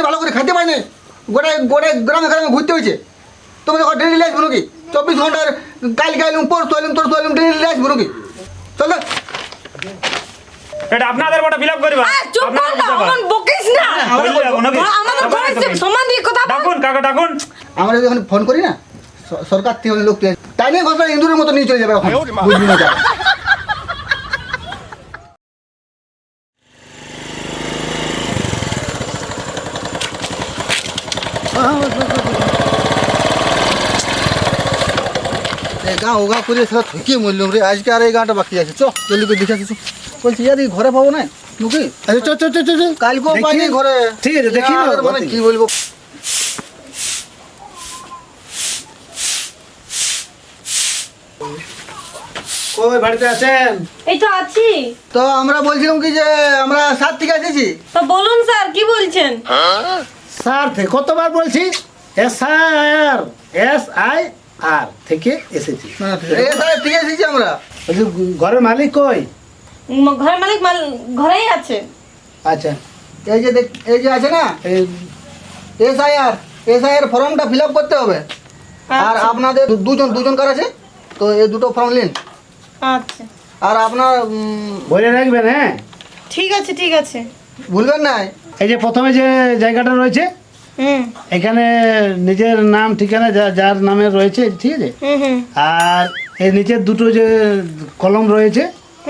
দিনে ভালো করে খেতে পাই না গোটা গোটা গ্রামে গ্রামে ঘুরতে হয়েছে। তোমাদের ডেলি আসব নাকি চব্বিশ ঘণ্টার কাল গাইলুম পরশু আইলুম তরশু আইলুম ডেলি আসব নাকি চলো। এটা আপনাদের বড় ফিল আপ করিবা। চুপ কর না অমন বকিস না। বললে যাব নাকি? আমাদের দিয়ে কথা ডাকুন কাকা ডাকুন। আমরা যদি এখন ফোন করি না সরকার থেকে লোক তাই নিয়ে ঘটনা ইন্দুরের মতো নিয়ে চলে যাবে বুঝবি না গাঁ করে সেটা মরলাম রে। আজকে আর এই গাঁটা বাকি আছে। চ জলদি করে দেখে আসিস বলছি ইয়ার ঘরে পাবো না? নুকি আরে। কালকেও পাইনি ঘরে। ঠিক আছে দেখি না মানে কি বলব? কই বাড়িতে আছেন? এই তো আছি। তো আমরা বলছিলাম কি যে আমরা সাত থেকে এসেছি। তো বলুন স্যার কি বলছেন? স্যার থেকে কতবার বলছি? S I R S I R থেকে এসেছি থেকে এসেছি আমরা। ঘরের মালিক কই? ঘরের মালিক মাল ঘরেই আছে। আচ্ছা। এই যে দেখ- এই যে আছে না? এই এসআইআর এসআইআর ফর্মটা ফিল আপ করতে হবে। আর আচ্ছা, আপনাদের দু- দুজন দুজন কার আছে? তো এই দুটো ফর্ম নিন। আচ্ছা। আর আপনার বলে রাখবেন হ্যাঁ? ঠিক আছে ঠিক আছে। ভুলবেন না। এই যে প্রথমে যে জায়গাটা রয়েছে এখানে নিজের নাম ঠিকানা যা- যার নামে রয়েছে ঠিক আছে? আর এই নিচের দুটো যে কলম রয়েছে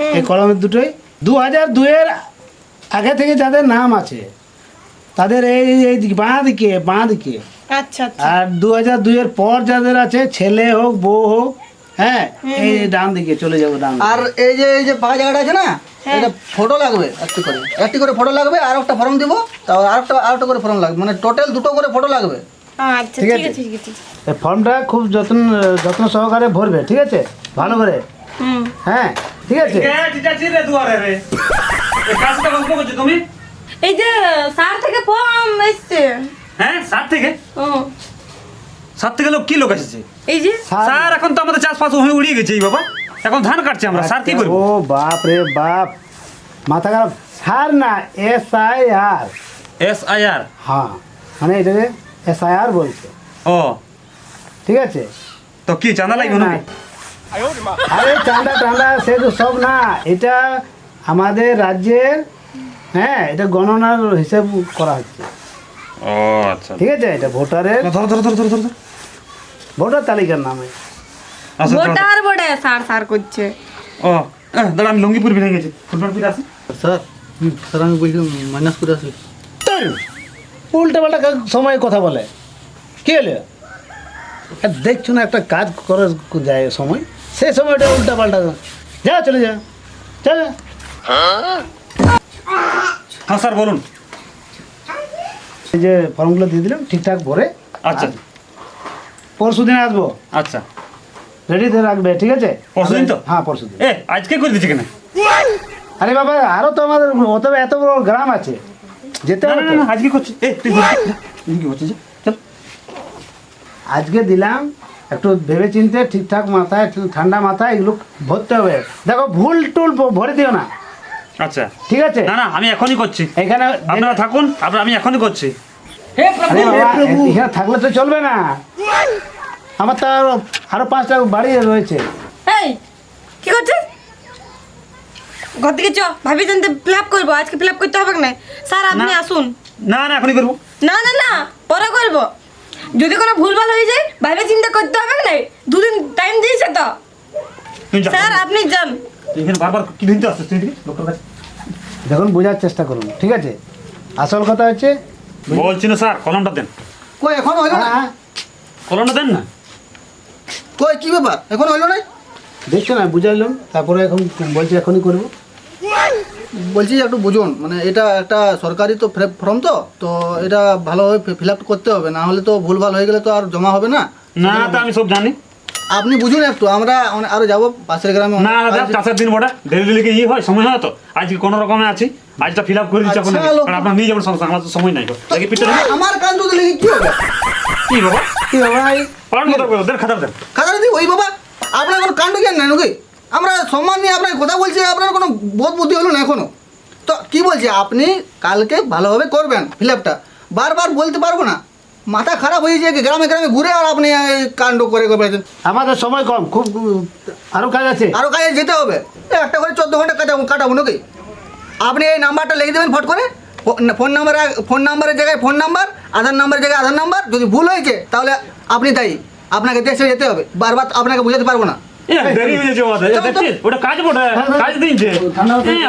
এই কলমের দুটোই। দু হাজার দুয়ের আগে থেকে যাদের নাম আছে তাদের এই এই দিকে বাঁ দিকে বাঁ দিকে। আচ্ছা আচ্ছা। আর দু হাজার দুইয়ের পর যাদের আছে ছেলে হোক বউ হোক হ্যাঁ এই ডান দিকে চলে যাব ডান আর এই যে এই যে ফাঁকা জায়গাটা আছে না এটা ফটো লাগবে একটি করে। একটি করে ফটো লাগবে আর একটা ফর্ম দিব তারপর আর একটা আর একটা করে ফর্ম লাগবে। মানে টোটাল দুটো করে ফটো লাগবে। আচ্ছা ঠিক আছে। ঠিক আছে। এই ফর্মটা খুব যত্ন যত্ন সহকারে ভরবে ঠিক আছে? ভালো করে? হ্যাঁ ঠিক আছে? তুমি? এই যে স্যার থেকে ফর্ম এসছে। হ্যাঁ সাত থেকে? ও সাত থেকে লোক কি লোক এসেছে? এই যে? স্যার- এখন তো আমাদের চাষবাস হয়ে উড়িয়ে গেছে এই বাবা। এখন ধান কাটছে আমরা স্যার কি করব ও বাপ রে বাপ। মাথা খারাপ। স্যার না S I R. S I R? হ্যাঁ মানে এটাকে এস আই আর বলছে। ও। ঠিক আছে? তো কি চাঁদা লাগবে না। আরে চাঁদা টান্দা সে তো সব না। এটা আমাদের রাজ্যের হ্যাঁ এটা গণনার হিসেব করা হচ্ছে। ও আচ্ছা। ঠিক আছে এটা ভোটারের ধরো ধরো ধরো ধরো ধরো। ভোটার তালিকার নামে। আচ্ছা। ভোটার বড়ে স্যার স্যার করছে। ও দাঁড়া আমি লঙ্গিপুর ভিড়ে গেছি। ফুটবল ফিরে আসি স্যার স্যার আমি বলছিলাম মাইনাস করে আসি উল্টা পাল্টা সময় কথা বলে। কি হলো? দেখছ না একটা কাজ করার যায় সময়? সেই সময়টা উল্টা পাল্টা যা চলে যা। চল যা। হ্যাঁ স্যার বলুন। এই যে ফর্মগুলো দিয়ে দিলাম ঠিকঠাক ভরে আচ্ছা। পরশু দিন আসব। আচ্ছা। রেডি করে রাখবে ঠিক আছে? পরশুদিন তো? হ্যাঁ পরশু দিন। এ আজকে করে দিচ্ছে কেন? আরে বাবা আরও তো আমাদের অত এত বড় গ্রাম আছে। যেতে হবে না আজকে করছি। এ তুই কি করছিস আজকে দিলাম একটু ভেবে চিনতে ঠিকঠাক মাথায় ঠান্ডা মাথায় এগুলো ভরতে হবে। দেখো ভুল টুল ভরে দিও না। আচ্ছা। ঠিক আছে? না না আমি এখনই করছি। এখানে আপনারা থাকুন আপনারা আমি এখনই করছি। এখানে থাকলে তো চলবে না। আমার তো আরও আরও পাঁচটা বাড়ি রয়েছে। এই কি করছিস? ঘর থেকে চ ভাবি জানতে ফিল করব আজকে ফিল করতে হবে না স্যার আপনি আসুন। না না এখনই করব। না না না পরে করব। যদি কোনো ভুলভাল হয়ে যায় ভাবে চিন্তা করতে হবে না দুদিন টাইম দিয়েছে তো। স্যার আপনি যান। এখানে বারবার কি ভিনতে আসছিস তুই কাছে। দেখুন বোঝার চেষ্টা করুন। ঠিক আছে? আসল কথা হচ্ছে বলছি না স্যার কলমটা দেন। কই এখন হইল না? হ্যাঁ। কলমটা দেন না? কই কি ব্যাপার? এখন হইল না? দেখছ না বুঝাইলাম। তারপরে এখন বলছি এখনই করব। বলছি যে একটু বুঝুন মানে এটা একটা সরকারি তো ফর্ম তো তো এটা ভালোভাবে ফিল আপ করতে হবে। না হলে তো ভুলভাল হয়ে গেলে তো আর জমা হবে না। না তো আমি সব জানি। আপনি বুঝুন একটু আমরা অনে- আরও যাব পাশের গ্রামে না দাদা। চাষের দিন বড়া ডেলি ডেলি কি হয়? সময় হয় তো? আজকে কোনো রকমে আছি। আজটা ফিল আপ করে দিচ্ছি এখন আচ্ছা, আর আপনার নিয়ে যাবেন সমস্যা আমার তো সময় নাই দেন। আমার কান তো দিলে কি হবে? কি বাবা? কি বাবা পালন কথা বলো দেন খাতা দেন। খাতা দি ওই বাবা আপনার কোনো কাণ্ড জ্ঞান নাই নাকি? আমরা সম্মান নিয়ে আপনার কথা বলছি আপনার কোনো বোধ বুদ্ধি হলো না এখনও? তো কি বলছি আপনি কালকে ভালোভাবে করবেন ফিল আপটা বারবার বলতে পারব না। মাথা খারাপ হয়ে যায় গ্রামে গ্রামে ঘুরে আর আপনি কাণ্ড করে বেড়াচ্ছেন। আমাদের সময় কম খুব উম, আরও কাজ আছে। আরও কাজে যেতে হবে। একটা করে চোদ্দ ঘণ্টা কাটাবো কাটাবো নাকি? আপনি এই নাম্বারটা লিখে দেবেন ফট করে। ফোন নাম্বার ফোন নাম্বারের জায়গায় ফোন নাম্বার আধার নাম্বারের জায়গায় আধার নাম্বার। যদি ভুল হয়েছে তাহলে আপনি তাই। আপনাকে দেশে যেতে হবে। বারবার আপনাকে বুঝাতে পারব না। দেরি হয়ে যাচ্ছে বাবা, দেখছিস? ওটা কাজ বটে, কাজ দিনছে।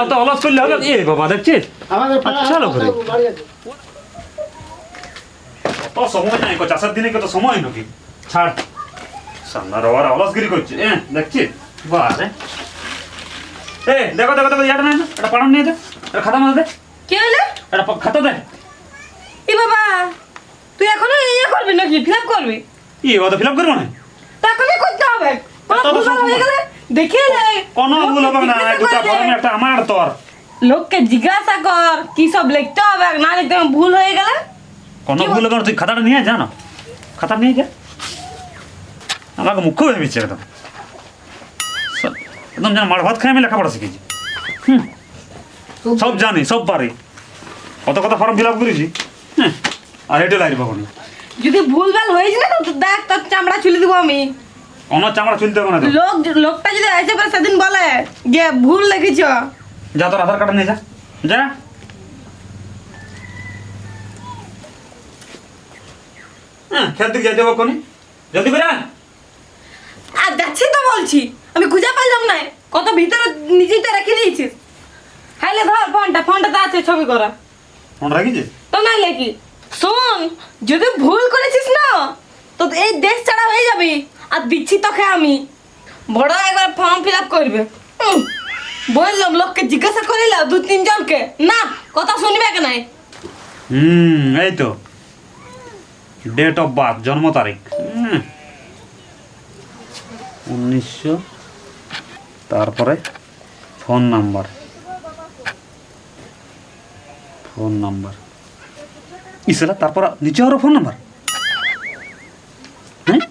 অত অলস করলে হবে? এ বাবা, দেখছিস? আমাদের পাড়ায় আচ্ছা, লোক অত সময় নাই কো, চাষের দিনে কত সময় নাকি? ছাড়। সামনার ওরা অলসগিরি করছে, এ, দেখছিস? বাহ, রে। এ, দেখো, দেখো, দেখো, ইয়াটা নে, একটা পাড়ান নিয়ে দে, একটা খাতা দে, কি হইলে একটা প- খাতা দে। ই বাবা তুই এখনও ইয়ে করবি নাকি ফিল আপ করবি ই, তো fill up করব না? তা এখনই করতে হবে কোনো তা ভুল হয়ে গেলে দেয় কোনো ভুল হবে না, এই দুটা ফর্ম একটা আমার তোর। লোককে জিজ্ঞাসা কর কি সব লিখতে হবে না লিখতে ভুল হয়ে গেলে কোনো কি ভুল হবে তুই খাতাটা নিয়ে যা না। খাতা নিয়ে যা। আমাকে মুখ্য ভেবেছে একদম। একদম যেন মার ভাত খেয়ে আমি লেখাপড়া শিখেছি। হুম। সব জানি সব পারি। কত কত ফর্ম ফিল আপ করেছি। হ্যাঁ আর হেঁটে লাগবে কখনই যদি ভুল ভালো হয়েছে না তো দেখ তোর চামড়া চুলে দিব আমি। কোনো চামড়া চলতে হবে না লোক লোকটা যদি আসে পরে সেদিন বলে যে ভুল লিখেছ যা তোর আধার কার্ড নিয়ে যা। যা। হ্যাঁ খেল দিকে যাইতে হবে কোনি জলদি করে আর যাচ্ছি তো বলছি আমি খুঁজে পাইলাম না। কত ভিতরে নিজেই তো রেখে দিয়েছিস। হাইলে ধর ফোনটা ফোনটা তো আছে ছবি করা। ফোন রাখিছিস? তো নাইলে কি? শোন যদি ভুল করেছিস না তো এই দেশ ছাড়া হয়ে যাবি। আর দিচ্ছি তোকে আমি। বড় একবার ফর্ম ফিল আপ করবে। বললাম লোককে জিজ্ঞাসা করিল দু তিনজনকে না কথা শুনবে কে নাই? হুম এই তো। ডেট অফ বার্থ জন্ম তারিখ। উনিশশো, তারপরে ফোন নাম্বার ফোন নাম্বার ইসলা তারপর নিচে আরও ফোন নাম্বার হ্যাঁ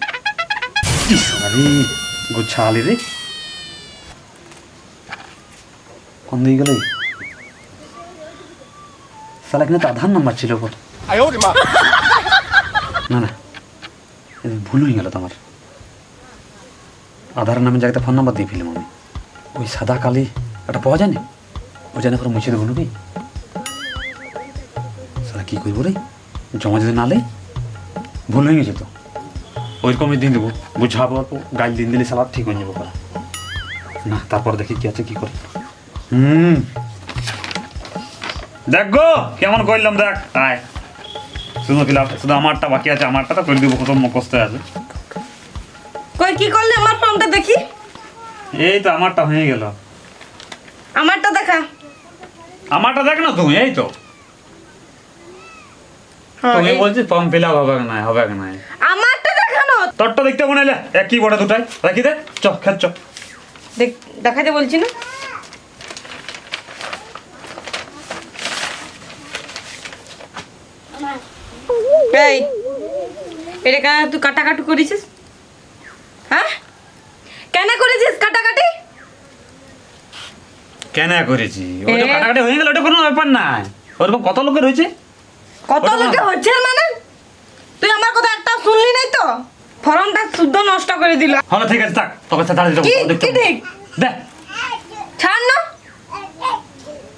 গোছালি রে। কোন দিকে গেল? সালা কিন্তু আধার নাম্বার ছিল ওপর না না। ভুল হয়ে গেল তো আমার আধার নামে জায়গাতে ফোন নাম্বার দিয়ে ফেলাম আমি। ওই সাদা কালি একটা পাওয়া যায় না ওই জানে করে মুছে দেবো নাকি? সালা কী করব রে? জমা দিতে নালে ভুল হয়ে গেছে তো। ওইরকমই দিন দেবো। বুঝাবো অল্প গাল দিন দিলে সালা ঠিক হয়ে যাব করা না তারপর দেখি কি আছে কি করে। হুম। দেখ গো কেমন করলাম দেখ। আয়। শুধু ফিলাপ শুধু আমারটা বাকি আছে আমারটা তো দিব কত মুখস্থ আছে। কই কি করলে আমার ফর্মটা দেখি? এই তো আমারটা হয়ে গেল। আমারটা দেখা। আমারটা দেখ না তুমি এই তো। হ্যাঁ, তুমি বলছিস ফর্ম ফিল আপ হবে না হবে না। আমারটা দেখানো। তোরটা দেখতে মনে এলে একই বড় দুটাই। রাখি দে চ খেত চ। দেখ দেখাতে বলছি না? এই এটা কেন তুই কাটাকাটি করেছিস? হ্যাঁ? কেন করেছিস কাটাকাটি? কেন করেছি? ওটা কাটাকাটি হয়ে গেল ওটা কোনো ব্যাপার নাই। ওরকম কত লোকের হয়েছে? কত হচ্ছে মানে? তুই আমার কথা একটা শুনলি নাই তো? ফর্মটা শুদ্ধ নষ্ট করে দিল। হলো ঠিক আছে থাক তোকে দাঁড়িয়ে কি- ঠিক? দে। ছাড় না।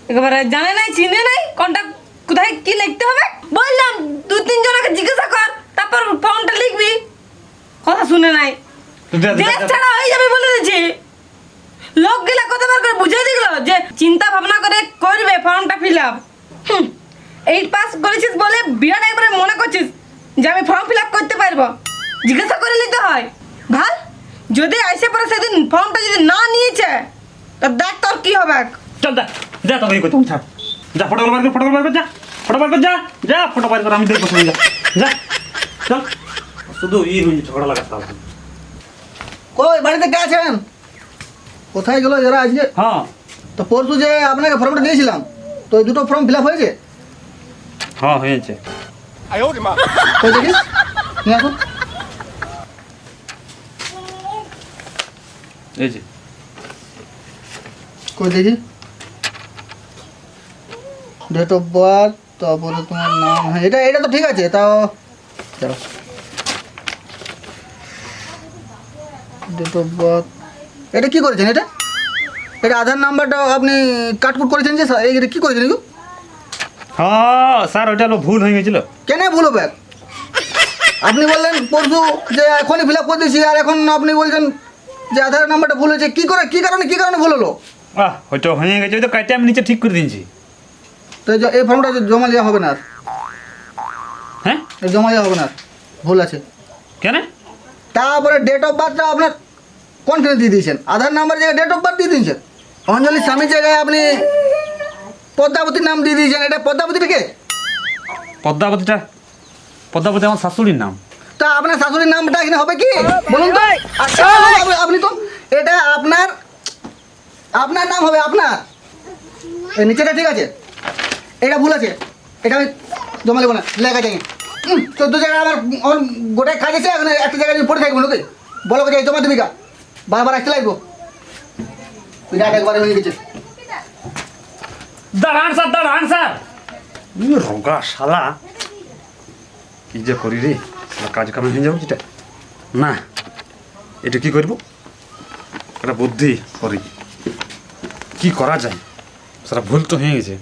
একেবারে জানে নাই চিনে নাই? কোনটা কোথায় কি লিখতে হবে? বললাম দু তিন জনকে জিজ্ঞাসা কর তারপর ফর্মটা লিখবি। কথা শুনে নাই। দেশ ছাড়া হয়ে যাবে বলে দিয়েছি। লোক গেলা কতবার করে বুঝিয়ে দিল যে চিন্তা ভাবনা করে করবে ফর্মটা ফিল আপ এইট পাস করেছিস বলে বিরাট একবারে মনে করছিস যে আমি ফর্ম ফিল আপ করতে পারব। জিজ্ঞাসা করে নিতে হয়। ভালো যদি আইসে পরে সেদিন ফর্মটা যদি না নিয়েছে তো দেখ তোর কি হবে। চল যা যা ছাড় যা ফটো কর ফটো কর যা। ফটো বার যা যা ফটো বার কর আমি দেখব যা যা চল। শুধু ই হয়ে ঝগড়া লাগাতে হবে। কই বাড়িতে কে আছেন? কোথায় গেল যারা আজকে? হ্যাঁ। তো পরশু যে আপনাকে ফর্মটা দিয়েছিলাম তো ওই দুটো ফর্ম ফিল আপ হয়েছে? হ্যাঁ হয়েছে। কই দেখিস নিয়ে আসুন এই যে। কই দেখি। ডেট অফ বার্থ তারপরে তোমার নাম হ্যাঁ এটা এটা তো ঠিক আছে তাও চলো। ডেট অফ বার্থ এটা কি করেছেন এটা? এটা আধার নাম্বারটা আপনি কাটকুট করেছেন যে এটা কি করেছেন এগুলো? হ্যাঁ স্যার ওইটা ভুল হয়ে গেছিল। কেন ভুল হবে? আপনি বললেন পরশু যে এখনই ফিল আপ করে দিয়েছি আর এখন আপনি বলছেন যে আধার নাম্বারটা ভুল হয়েছে। কী করে কী কারণে কী কারণে ভুল হলো? আহ ওইটা হয়ে গেছে ওই তো কাইটে আমি নিচে ঠিক করে দিয়েছি। তো এই ফর্মটা জমা দেওয়া হবে না আর। হ্যাঁ? জমা দেওয়া হবে না আর। ভুল আছে। কেন? তারপরে ডেট অফ বার্থটা আপনার কনফিডেন্স দিয়ে দিয়েছেন। আধার নাম্বার জায়গায় ডেট অফ বার্থ দিয়ে দিয়েছেন। অঞ্জলি স্বামীর জায়গায় আপনি পদ্মাবতীর নাম দিয়ে দিয়েছেন। এটা পদ্মাবতীটা কে পদ্মাবতীটা? পদ্মাবতী আমার শাশুড়ির নাম। তা আপনার শাশুড়ির নামটা এখানে হবে কি? বলুন তো। আচ্ছা আপনি- আপনি তো এটা আপনার আপনার নাম হবে আপনার। এই নিচেটা ঠিক আছে? এটা ভুল আছে। এটা আমি জমা দেবো না লেখা যাই চোদ্দ জায়গায় আমার আমার গোটাই কাজ আছে এখন একটা জায়গায় আমি পড়ে থাকব লোকে বলো যে জমা দেবি কা? বারবার আসতে লাগবো। বিরাট একবারে হয়ে গেছে। দাঁড়ান স্যার দাঁড়ান স্যার রোগা শালা কি যে করি রে? কাজ কামে হয়ে যাব যেটা। না এটা কি করব? একটা বুদ্ধি করি। কি করা যায়? সেটা ভুল তো হয়ে গেছে।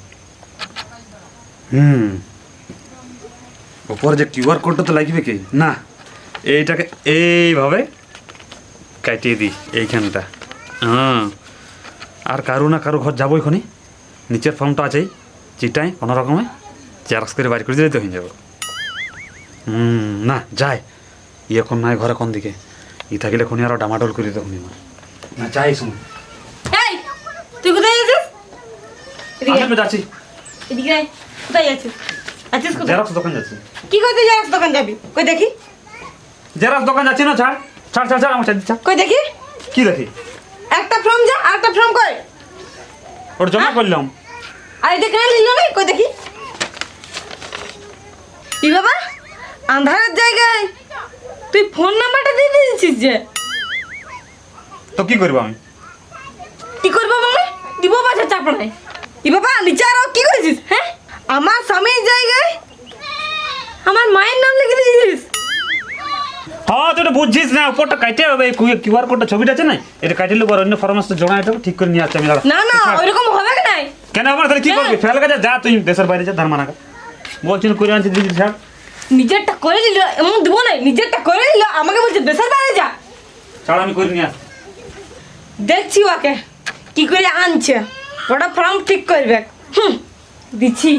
হুম। ওপরে যে কিউআর কোডটা তো লাগবে কি? না এইটাকে এইভাবে কাটিয়ে দিই এইখানটা। হ্যাঁ। আর কারও না কারও ঘর যাব এখানে নিচের ফর্মটা আছেই চিটাই কোনো রকমে জেরক্স করে বাইর করে দিলে তো হয়ে যাব। হুম না যায় ই এখন নাই ঘরে কোন দিকে? ই থাকলে খুনি আরও ডামাডোল করে দিত খুনি না যাই শুন তুই কোথায় যাচ্ছিস? এদিকে যাচ্ছি। এদিকে। কোথায় যাচ্ছিস? আছিস কোথায়? জেরক্স দোকান যাচ্ছি। কি করতে যাস দোকান যাবি? কই দেখি? জেরক্স দোকান যাচ্ছি না ছাড়। ছাড় ছাড় ছাড় আমার ছাড় ছাড়। কই দেখি? কি দেখি? একটা ফর্ম যা আর একটা ফর্ম কই? ওটা জমা করলাম। আর এটা কেন নিল না কই দেখি? ই বাবা আন্ধারের জায়গায় তুই ফোন নাম্বারটা দিয়ে দিয়েছিস যে। তো কি করব আমি? কি করব মানে দিব বাচ্চা চাপ নাই ই বাবা নিচে আরও কি করেছিস? হ্যাঁ? আমার স্বামীর জায়গায় আমার মায়ের নাম লিখে দিয়েছিস হ্যাঁ তুই এটা বুঝছিস না উপরটা কাটে হবে কিউআর কোডটা ছবিটা আছে না? এটা কাটিলে পর অন্য ফরমাস তো জমা এটা ঠিক করে নিয়ে আসছে আমি না না ওইরকম হবে নাই? কেন আমার তাহলে কি? করবি? ফেল গেছে যা তুই দেশের বাইরে যা ধারমানা বলছি না করে আনছি দিদি ছাড়। নিজেরটা করে নিল এমন দিব না নিজেরটা করে নিল আমাকে বলছে দেশের বাইরে যা। ছাড় আমি করে নিয়ে আস দেখছি ওকে কি করে আনছে। ওটা ফর্ম ঠিক করবে। হুম দিচ্ছি।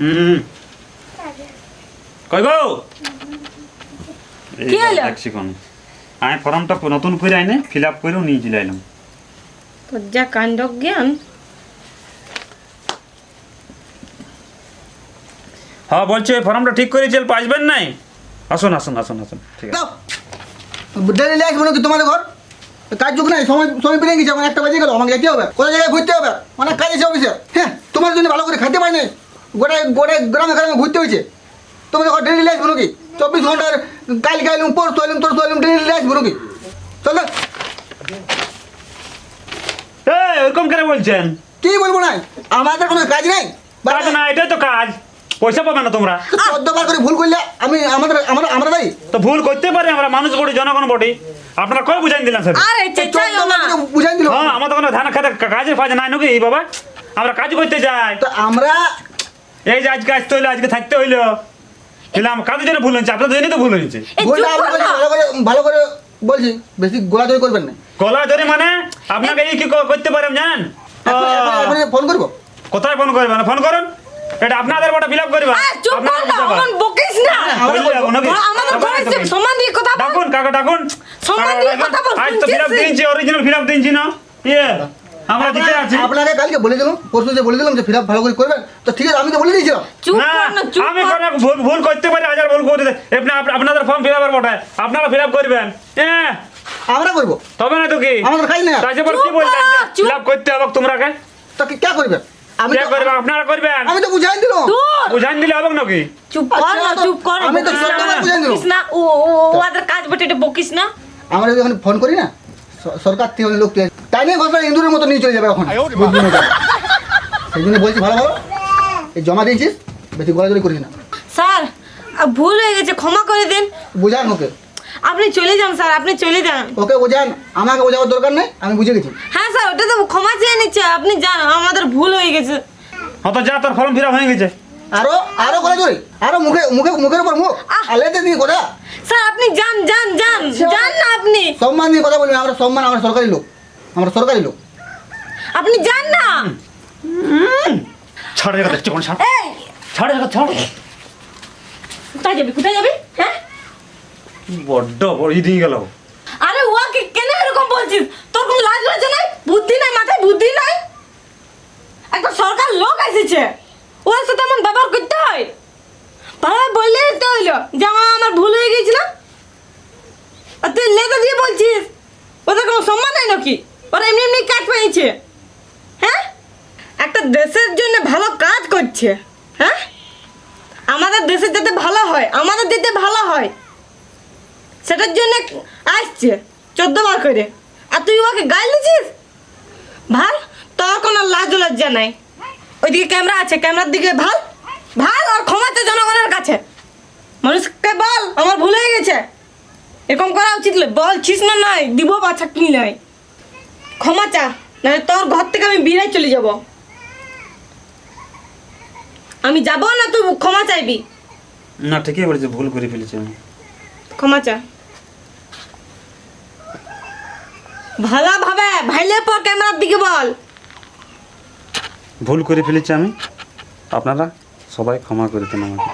হুম। কই গো কি হলো? দেখছি আমি ফর্মটা নতুন করে আইনে ফিল আপ করেও নিয়ে চলে তোর যা কাণ্ড জ্ঞান। হ্যাঁ বলছি ওই ফর্মটা ঠিক করে আসবেন নাই? আসুন আসুন আসুন আসুন ঠিক আছে। ডেলি লাইস বলো কি তোমাদের ঘর? কাজ যুগ নাই সময় সময় পেরিয়ে গেছে আমার একটা বাজে গেল আমাকে যেতে হবে। কোথাও জায়গায় ঘুরতে হবে? অনেক কাজ আছে অফিসে হ্যাঁ তোমার জন্য ভালো করে খেতে পাই নাই। গোটায় গোটায় গ্রামে গ্রামে ঘুরতে হয়েছে। তোমাদের ঘর ডেলি লাইস বলো কি? চব্বিশ ঘণ্টার কাল গাইলুম পরশু এলুম তোর এলুম ডেলি লাইস বলো কি? চলো। করে বলছেন? কি বলব না আমাদের কোনো কাজ নাই? কাজ না এটাই তো কাজ। পয়সা পাবে না তোমরা। চোদ্দবার করে ভুল করলে আমি আমাদের আমরা আমরা তো ভুল করতে পারি আমরা মানুষ বড়ি জনগণ বডি আপনারা কই বুঝাই দিলেন স্যার? আরে চেঁচাইও না বুঝাই দিল। হ্যাঁ আমাদের কোনো ধান খাতে কাজে ফাজে নাই নাকি বাবা? আমরা কাজ করতে যাই। তো আমরা এই যে আজকে আসতে হইল আজকে থাকতে হইল। এলাম কাদের জন্য ভুল হয়েছে? আপনাদের জন্যই তো ভুল হয়েছে। ভুলটা ভালো করে ভালো করে বলছি বেশি গোলাদরি করবেন না। গলা ধরে মানে? আপনাকে এই কি ক- করতে পারেন জানেন? এখন এখন- এখন ফোন করব? কোথায় ফোন করবে করবেন? ফোন করুন। এটা আপনাদের বড় ফিল আপ করবেন আরে চুপ কর না অমন বকিস না। বললে যাব নাকি? আমাদের ঘরে। সম্মান দিয়ে কথা বল ডাকুন কাকা ডাকুন। সম্মান দিয়ে কথা বল, আজ তো ফিল আপ দিনছি অরিজিনাল ফিল আপ দিনছি না? ইয়ে। আমরা জিতে আছি। আপনাকে- কালকে বলে দিলাম পরশু যে বলে দিলাম যে ফিরাপ ভালো করে করবেন। তো ঠিক আছে আমি তো বলে দিয়েছিলাম। চুপ না কর না চুপ আমি কর। কোনো ভুল ভুল করতে পারি হাজার ভুল করে দিতে আপনি আপনাদের ফর্ম ফিল বটে। আপনারা ফিল আপ করবেন। হ্যাঁ আমরা করব। তবে না তো কি? আমাদের কাজ বল কি চুপ বললেন ফিল আপ করতে হবে তোমরা কে তো কি কে করবে? আমি কে তো- করবেন আপনারা করবেন। আমি তো বুঝাই দিলাম। বুঝান দিলে হবে নাকি? চুপ কর না আচ্ছা, চুপ কর। আমি তো না, বুঝাই দিলাম। না। ও ও ও ওদের কাজ বটে এটা বকিস না। আমরা যখন ফোন করি না? সরকার থেকে অনেক লোক তুলে- তাই নিয়ে ঘটনা ইন্দুরের মতো নিয়ে চলে যাবে এখন। সেই জন্য বলছি ভালো ভালো। এই জমা দিয়েছিস বেশি গলাগলি করিস না। স্যার ভুল হয়ে গেছে ক্ষমা করে দিন। বুঝান ওকে। আপনি চলে যান স্যার আপনি চলে যান। ওকে বোঝান আমাকে বোঝাবার দরকার নেই আমি বুঝে গেছি। হ্যাঁ স্যার ওটা তো ক্ষমা চেয়ে নিচ্ছে আপনি যান আমাদের ভুল হয়ে গেছে। হ্যাঁ তো যা তোর ফর্ম ফিরা হয়ে গেছে। আরও আরও গলা জোরে আরও মুখে মুখে মুখের উপর মুখ! আলেতে দিয়ে কথা স্যার আপনি যান যান যান। যান না আপনি। সম্মান দিয়ে কথা বলবেন আমরা সম্মান আমরা সরকারি লোক। আমরা সরকারি লোক। আপনি যান না। ছাড় দেখছ কোন ছাড়। এই। ছাড় জায়গা ছাড়। কোথায় যাবি কোথায় যাবি? হ্যাঁ? বড্ড বড় ই দিয়ে গেল। আরে ওয়াকে কেন এরকম বলছিস? তোর কোনো লাজ লজ্জা নাই? বুদ্ধি নাই মাথায়? বুদ্ধি নাই? একটা সরকার লোক এসেছে। ওর সাথে এমন ব্যবহার করতে হয়? ভালো বললে তো হইল যে আমার ভুল হয়ে গেছিল। আর তুই লেদা দিয়ে বলছিস, ওদের কোনো সম্মান নাই নাকি? ওরা এমনি এমনি কাজ পেয়েছে। হ্যাঁ? একটা দেশের জন্য ভালো কাজ করছে হ্যাঁ? আমাদের দেশের যাতে ভালো হয়, আমাদের যাতে ভালো হয়, সেটার জন্য আসছে চোদ্দ বার করে। আর তুই ওকে গাল দিছিস ভালো, তোর কোনো লাজ লজ্জা নাই। ওইদিকে ক্যামেরা আছে, ক্যামেরার দিকে ভালো। ভালো আর ক্ষমাতে জনগণের কাছে। মানুষকে বল আমার ভুল হয়ে গেছে। এরকম করা উচিত নয়। বলছিস না নয় দিব বাচ্চা কি নয় ক্ষমা চা নাহলে তোর ঘর থেকে আমি বিরাই চলে যাব। আমি যাব না তুই ক্ষমা চাইবি? না ঠিকই বলেছে ভুল করে ফেলেছি আমি। ক্ষমা চা। ভালো ভাবে ভাইলে পর ক্যামেরার দিকে বল। ভুল করে ফেলেছি আমি। আপনারা? সবাই ক্ষমা করে দেন আমাকে।